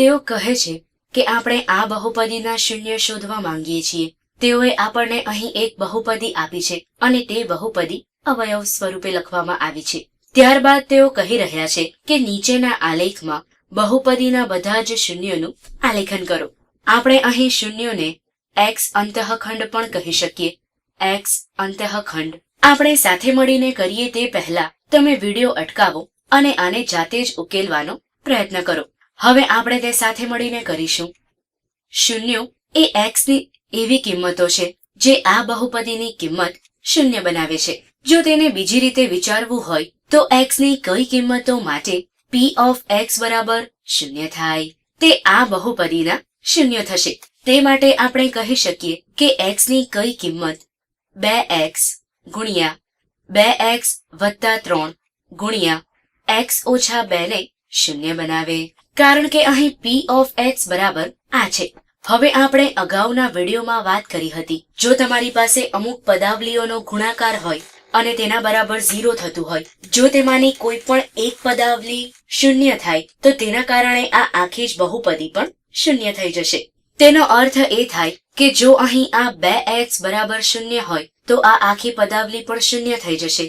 તેઓ કહે છે કે આપણે આ બહુપદીના શૂન્ય શોધવા માંગીએ છીએ. તેઓએ આપણને અહીં એક બહુપદી આપી છે અને તે બહુપદી અવયવ સ્વરૂપે લખવામાં આવી છે. ત્યારબાદ તેઓ કહી રહ્યા છે કે નીચેના આલેખમાં બહુપદીના બધા જ શૂન્યોનું આલેખન કરો. આપણે અહીં શૂન્યોને એક્સ અંતઃખંડ પણ કહી શકીએ. એક્સ અંતઃખંડ. આપણે સાથે મળીને કરીએ તે પહેલા તમે વીડિયો અટકાવો અને આને જાતે જ ઉકેલવાનો પ્રયત્ન કરો. હવે આપણે તે સાથે મળીને કરીશું. શૂન્યો એ એક્સની એવી કિંમતો છે, જે આ બહુપદીની કિંમત શૂન્ય બનાવે છે. જો તેને બીજી રીતે વિચારવું હોય, તો એક્સની કઈ કિંમતો માટે પી ઓફ એક્સ બરાબર શૂન્ય થાય. તે આ બહુપદીના શૂન્ય થશે. તે માટે આપણે કહી શકીએ કે એક્સની કઈ કિંમત બે એક્સ ગુણ્યા બે એક્સ વત્તા ત્રણ ગુણ્યા એક્સ ઓછા બે ને શૂન્ય બનાવે, કારણ કે અહીં પી ઓફ એક્સ બરાબર આ છે. હવે આપણે અગાઉના વિડીયોમાં વાત કરી હતી, જો તમારી પાસે અમુક પદાવલીઓનો ગુણાકાર હોય, અને તેના બરાબર ઝીરો થતું હોય, જો તેમાંની કોઈ પણ એક પદાવલી શૂન્ય થાય, તો તેના કારણે આ આખી જ બહુપદી પણ શૂન્ય થઈ જશે. તેનો અર્થ એ થાય કે જો અહીં આ બે એક્સ બરાબર શૂન્ય હોય, તો આ આખી પદાવલી પણ શૂન્ય થઈ જશે.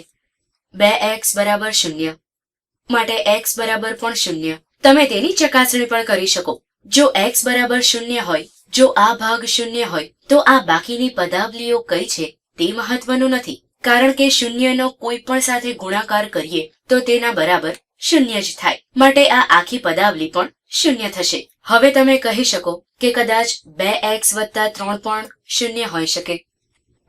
બે એક્સ બરાબર શૂન્ય. માટે એક્સ બરાબર પણ શૂન્ય. તમે તેની ચકાસણી પણ કરી શકો. જો એક્સ બરાબર શૂન્ય હોય, જો આ ભાગ શૂન્ય હોય, તો આ બાકીની પદાવલીઓ કઈ છે તે મહત્વનું નથી. કારણ કે શૂન્યનો કોઈ પણ સાથે ગુણાકાર કરીએ, તો તેના બરાબર શૂન્ય જ થાય. માટે આ આખી પદાવલી પણ શૂન્ય થશે. હવે તમે કહી શકો કે કદાચ બે એક્સ વત્તા ત્રણ પણ શૂન્ય હોઈ શકે.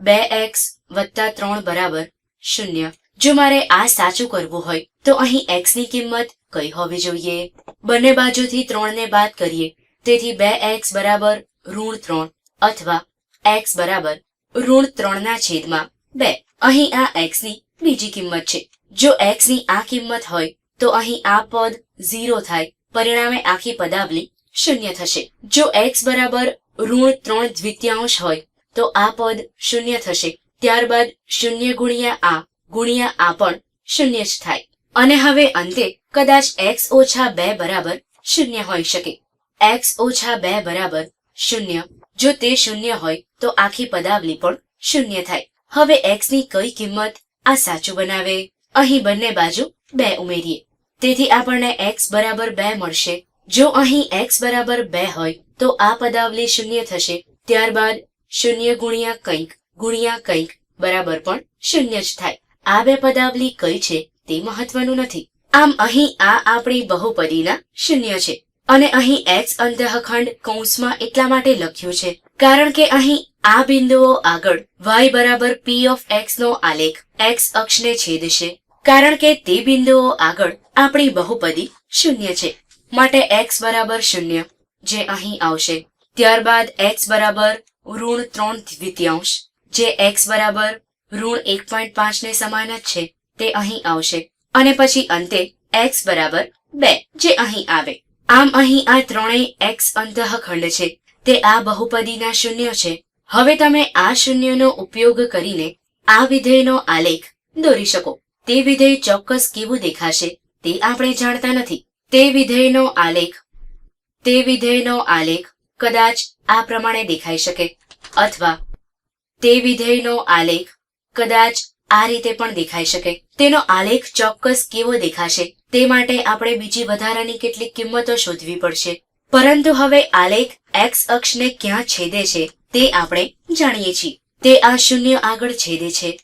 બે એક્સ વત્તા ત્રણ બરાબર શૂન્ય. જો મારે આ સાચું કરવું હોય તો અહીં એક્સની કિંમત કઈ હોવી જોઈએ? બંને બાજુથી ત્રણને બાદ કરીએ. તેથી બે એક્સ બરાબર ઋણ ત્રણ અથવા એક્સ બરાબર ઋણ ત્રણના છેદમાં બે. અહીં આ એક્સની બીજી કિંમત છે. જો એક્સની આ કિંમત હોય, તો અહીં આ પદ ઝીરો થાય. પરિણામે આખી પદાવલી શૂન્ય થશે. જો એક્સ બરાબર ઋણ ત્રણ દ્વિતીયાંશ હોય, તો આ પદ શૂન્ય થશે. ત્યારબાદ શૂન્ય ગુણ્યા આ ગુણ્યા આ પણ શૂન્ય જ થાય. અને હવે અંતે કદાચ એક્સ ઓછા બે બરાબર શૂન્ય હોઈ શકે. એક્સ ઓછા બે બરાબર શૂન્ય. જો તે શૂન્ય હોય, તો આખી પદાવલી પણ શૂન્ય થાય. હવે એક્સની કઈ કિંમત આ સાચું બનાવે? અહીં બંને બાજુ બે ઉમેરીએ. તેથી આપણને એક્સ બરાબર બે મળશે. જો અહીં એક્સ બરાબર બે હોય, તો આ પદાવલી શૂન્ય થશે. ત્યારબાદ શૂન્ય ગુણ્યા કંઈક ગુણ્યા કંઈક બરાબર પણ શૂન્ય જ થાય. આ બે પદાવલી કઈ છે? તે મહત્વનું નથી. આમ અહીં આ આપણી બહુપદીના શૂન્ય છે. અને અહીં એક્સ અંતઃખંડ કૌંસમાં એટલા માટે લખ્યું છે, કારણ કે અહીં આ બિંદુઓ આગળ વાય બરાબર પી ઓફ એક્સ નો આલેખ એક્સ અક્ષને છેદશે, કારણ કે તે બિંદુઓ આગળ આપણી બહુપદી શૂન્ય છે. માટે એક્સ બરાબર શૂન્ય, જે અહીં આવશે. ત્યારબાદ એક્સ બરાબર ઋણ ત્રણ દ્વિતીયાંશ, જે એક્સ બરાબર ઋણ એક પોઈન્ટ પાંચ ને સમાન જ છે. તે અહીં આવશે. અને પછી અંતે એક્સ બરાબર બે, જે અહીં આવે. આમ અહીં આ ત્રણેય એક્સ અંતઃખંડ છે. તે આ બહુપદીના શૂન્ય છે. હવે તમે આ શૂન્યનો ઉપયોગ કરીને આ વિધેયનો આલેખ દોરી શકો. તે વિધેય ચોક્કસ કેવું દેખાશે તે આપણે જાણતા નથી. તે વિધેયનો આલેખ, તે વિધેયનો આલેખ કદાચ આ પ્રમાણે દેખાઈ શકે. અથવા તે વિધેયનો આલેખ કદાચ આ રીતે પણ દેખાઈ શકે. તેનો આલેખ ચોક્કસ કેવો દેખાશે, તે માટે આપણે બીજી વધારાની કેટલીક કિંમતો શોધવી પડશે. પરંતુ હવે આલેખ એક્સ અક્ષને ક્યાં છેદે છે, તે આપણે જાણીએ છીએ. તે આ શૂન્ય આગળ છેદે છે.